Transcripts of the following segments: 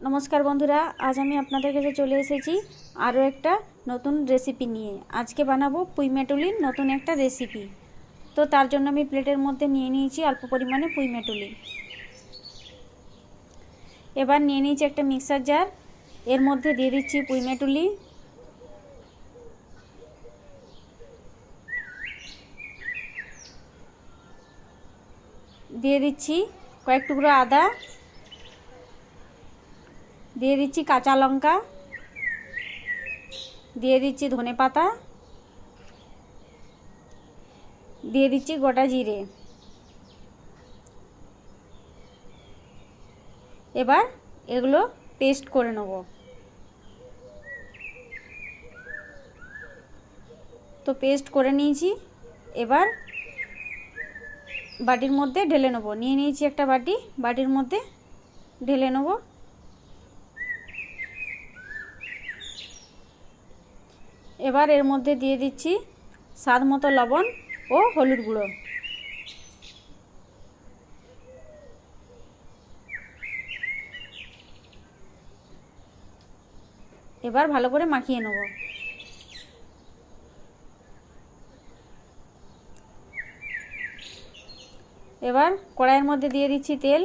নমস্কার বন্ধুরা, আজ আমি আপনাদের কাছে চলে এসেছি আরও একটা নতুন রেসিপি নিয়ে। আজকে বানাবো পুইমেটুলির নতুন একটা রেসিপি তো তার জন্য আমি প্লেটের মধ্যে নিয়ে নিয়েছি অল্প পরিমাণে পুইমেটুলি এবার নিয়ে নিয়েছি একটা মিক্সার জার এর মধ্যে দিয়ে দিচ্ছি পুইমেটুলি দিয়ে দিচ্ছি কয়েক টুকরো আদা দিয়ে দিচ্ছি কাঁচা লঙ্কা, দিয়ে দিচ্ছি ধনে পাতা, দিয়ে দিচ্ছি গোটা জিরে। এবার এগুলো পেস্ট করে নেব। তো পেস্ট করে নিয়েছি, এবার বাটির মধ্যে ঢেলে নেব। নিয়ে নিয়েছি একটা বাটি, বাটির মধ্যে ঢেলে নেব। এবার এর মধ্যে দিয়ে দিচ্ছি স্বাদ মতো লবণ ও হলুদ গুঁড়ো। এবার ভালো করে মাখিয়ে নেব। এবার কড়াইয়ের মধ্যে দিয়ে দিচ্ছি তেল।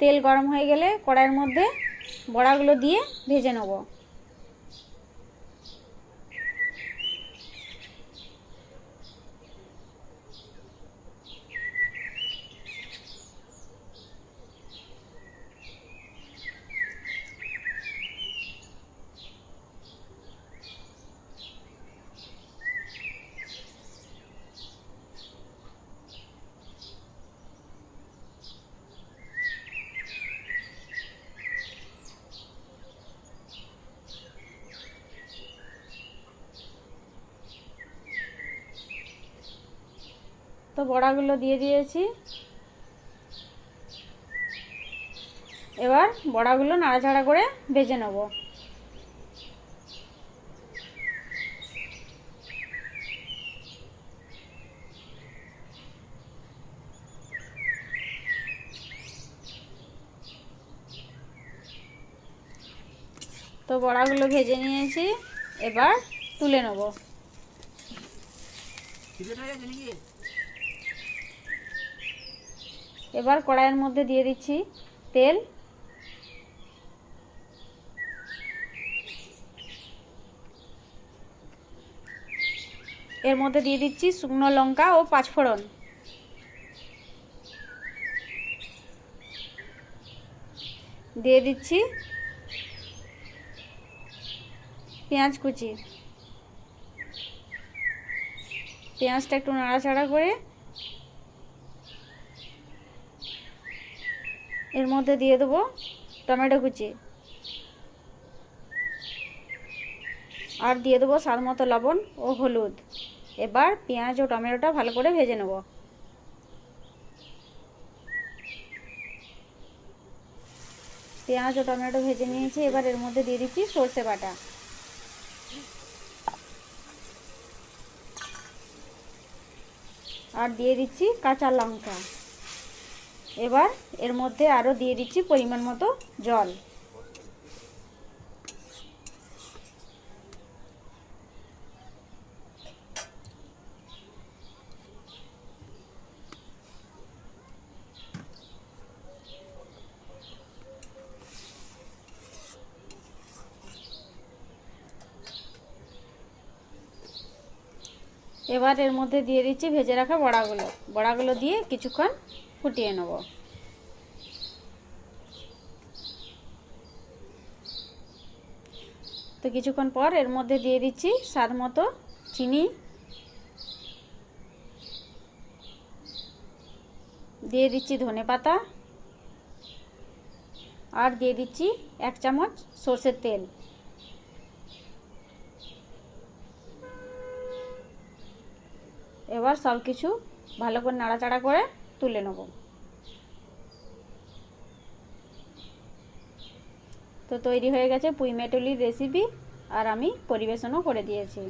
তেল গরম হয়ে গেলে কড়াইয়ের মধ্যে বড়াগুলো দিয়ে ভেজে নেব। তো বড়াগুলো দিয়ে দিয়েছি। এবার বড়াগুলো নাড়াচাড়া করে ভেজে নেব। তো বড়াগুলো ভেজে নিয়েছি। এবার তুলে নেব। এবার কড়াইয়ের মধ্যে দিয়ে দিচ্ছি তেল। এর মধ্যে দিয়ে দিচ্ছি শুকনো লঙ্কা ও পাঁচফোড়ন। দিয়ে দিচ্ছি পেঁয়াজ কুচি। পেঁয়াজটা একটু নাড়াচাড়া করে এর মধ্যে দিয়ে দেবো টমেটো কুচি। আর দিয়ে দেবো স্বাদ মতো লবণ ও হলুদ। এবার পেঁয়াজ ও টমেটোটা ভালো করে ভেজে নেব। পেঁয়াজ ও টমেটো ভেজে নিয়েছি, এবার এর মধ্যে দিয়ে দিচ্ছি সর্ষে বাটা। আর দিয়ে দিচ্ছি কাঁচা লঙ্কা। এবার এর মধ্যে আরও দিয়ে দিচ্ছি পরিমাণ মতো জল। এবার এর মধ্যে দিয়ে দিচ্ছি ভেজে রাখা বড়াগুলো। বড়াগুলো দিয়ে কিছুক্ষণ ফুটিয়ে নেব। তো কিছুক্ষণ পর এর মধ্যে দিয়ে দিচ্ছি স্বাদ মতো চিনি। দিয়ে দিচ্ছি ধনে পাতা। আর দিয়ে দিচ্ছি এক চামচ সর্ষের তেল। এবার সব কিছু ভালো করে নাড়াচাড়া করে তুলে নেব। তো তৈরি হয়ে গেছে পুঁই রেসিপি আর আমি পরিবেশনও করে দিয়েছি।